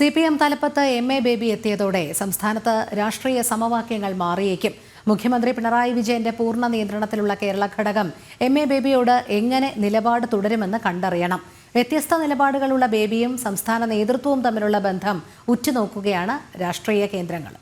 C P M തലപ്പത്ത് M A Baby എത്തിയതോടെ സംസ്ഥാനത്ത് രാഷ്ട്രീയ സമവാക്യങ്ങൾ മാറിയേക്കും. മുഖ്യമന്ത്രി പിണറായി വിജയന്റെ പൂർണ നിയന്ത്രണത്തിലുള്ള കേരള ഘടകം എം എ ബേബിയോട് എങ്ങനെ നിലപാട് തുടരുമെന്ന് കണ്ടറിയണം. വ്യത്യസ്ത നിലപാടുകളുള്ള ബേബിയും സംസ്ഥാന നേതൃത്വവും തമ്മിലുള്ള ബന്ധം ഉറ്റുനോക്കുകയാണ് രാഷ്ട്രീയ കേന്ദ്രങ്ങൾ.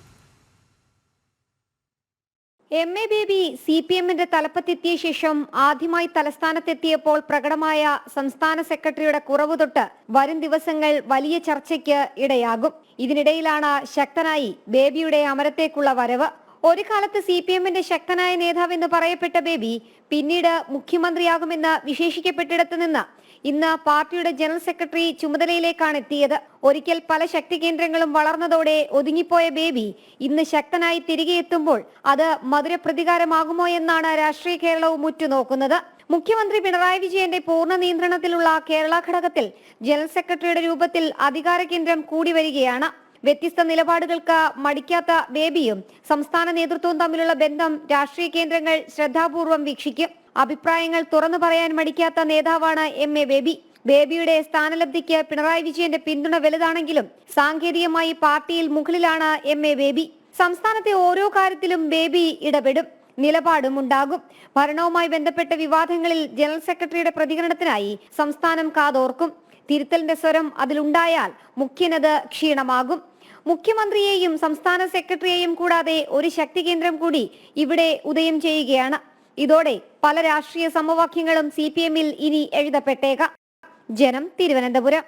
M A Baby C P എമ്മിന്റെ തലപ്പത്തെത്തിയ ശേഷം ആദ്യമായി തലസ്ഥാനത്തെത്തിയപ്പോൾ പ്രകടമായ സംസ്ഥാന സെക്രട്ടറിയുടെ കുറവ് തൊട്ട് വരും ദിവസങ്ങൾ വലിയ ചർച്ചയ്ക്ക് ഇടയാകും. ഇതിനിടയിലാണ് ശക്തനായി ബേബിയുടെ അമരത്തേക്കുള്ള വരവ്. ഒരു കാലത്ത് സി പി എമ്മിന്റെ ശക്തനായ നേതാവെന്ന് പറയപ്പെട്ട ബേബി പിന്നീട് മുഖ്യമന്ത്രിയാകുമെന്ന് വിശേഷിക്കപ്പെട്ടിടത്ത് നിന്ന് ഇന്ന് പാർട്ടിയുടെ ജനറൽ സെക്രട്ടറി ചുമതലയിലേക്കാണ് എത്തിയത്. ഒരിക്കൽ പല ശക്തി കേന്ദ്രങ്ങളും വളർന്നതോടെ ഒതുങ്ങിപ്പോയ ബേബി ഇന്ന് ശക്തനായി തിരികെ എത്തുമ്പോൾ അത് മധുര പ്രതികാരമാകുമോ എന്നാണ് രാഷ്ട്രീയ കേരളവും ഉറ്റുനോക്കുന്നത്. മുഖ്യമന്ത്രി പിണറായി വിജയന്റെ പൂർണ നിയന്ത്രണത്തിലുള്ള കേരള ഘടകത്തിൽ ജനറൽ സെക്രട്ടറിയുടെ രൂപത്തിൽ അധികാര കേന്ദ്രം കൂടി വരികയാണ്. വ്യത്യസ്ത നിലപാടുകൾക്ക് മടിക്കാത്ത ബേബിയും സംസ്ഥാന നേതൃത്വവും തമ്മിലുള്ള ബന്ധം രാഷ്ട്രീയ കേന്ദ്രങ്ങൾ ശ്രദ്ധാപൂർവം വീക്ഷിക്കും. അഭിപ്രായങ്ങൾ തുറന്നു പറയാൻ മടിക്കാത്ത നേതാവാണ് എം എ ബേബി. ബേബിയുടെ സ്ഥാനലബ്ധിക്ക് പിണറായി വിജയന്റെ പിന്തുണ വലുതാണെങ്കിലും സാങ്കേതികമായി പാർട്ടിയിൽ മുകളിലാണ് എം എ ബേബി. സംസ്ഥാനത്തെ ഓരോ കാര്യത്തിലും ബേബി ഇടപെടും നിലപാടും ഉണ്ടാകും. ഭരണവുമായി ബന്ധപ്പെട്ട വിവാദങ്ങളിൽ ജനറൽ സെക്രട്ടറിയുടെ പ്രതികരണത്തിനായി സംസ്ഥാനം കാതോർക്കും. തിരുത്തലിന്റെ സ്വരം അതിലുണ്ടായാൽ മുഖ്യനത് ക്ഷീണമാകും. മുഖ്യമന്ത്രിയെയും സംസ്ഥാന സെക്രട്ടറിയെയും കൂടാതെ ഒരു ശക്തി കേന്ദ്രം കൂടി ഇവിടെ ഉദയം ചെയ്യുകയാണ്. ഇതോടെ പല രാഷ്ട്രീയ സമവാക്യങ്ങളും സി പി എമ്മിൽ ഇനി എഴുതപ്പെട്ടേക്കാം. ജനം തിരുവനന്തപുരം.